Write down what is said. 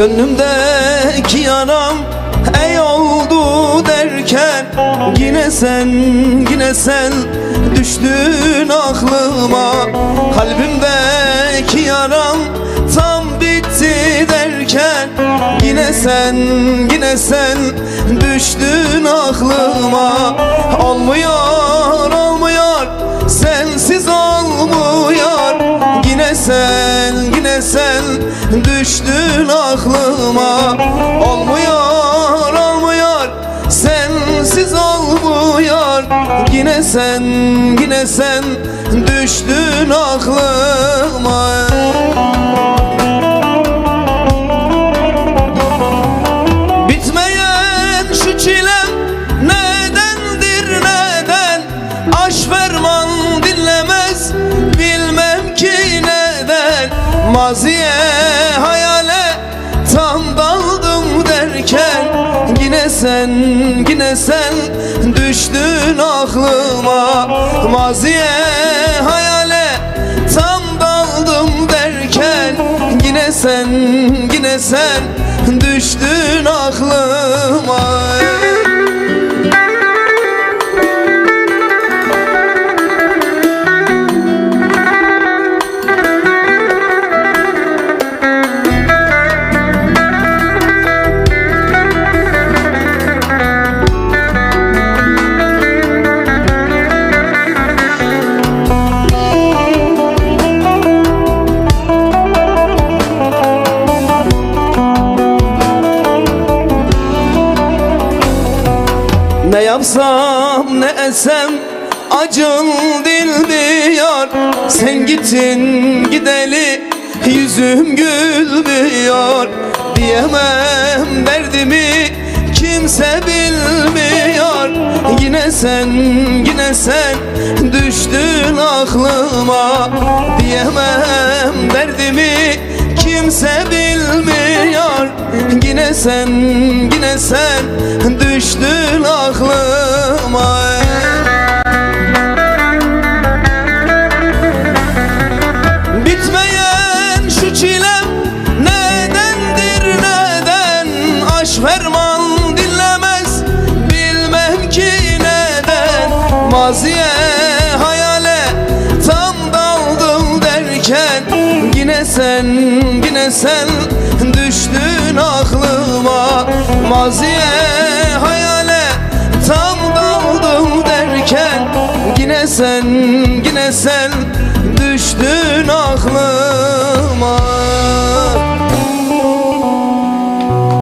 Gönlümdeki yaram ey oldu derken Yine sen, yine sen düştün aklıma. Kalbimdeki yaram tam bitti derken Yine sen, yine sen düştün aklıma. Olmuyor, olmuyor sensiz olmuyor Yine sen, sen düştün aklıma. Olmuyor, olmuyor. Sensiz olmuyor. Yine sen, yine sen düştün aklıma Maziye hayale tam daldım derken Yine sen yine sen düştün aklıma. Maziye hayale tam daldım derken Yine sen yine sen düştün aklıma Ne yapsam ne etsem acım dil diyor Sen gittin gideli yüzüm gülmüyor Diyemem derdimi kimse bilmiyor. Yine sen yine sen düştün aklıma. Diyemem derdimi kimse bilmiyor Yine sen yine sen düştün aklıma. Bitmeyen şu çilem nedendir neden? Aş ferman dinlemez bilmem ki neden. Maziye hayale tam daldım derken Yine sen yine sen düştün aklıma Maziye hayale tam daldım derken Yine sen yine sen düştün aklıma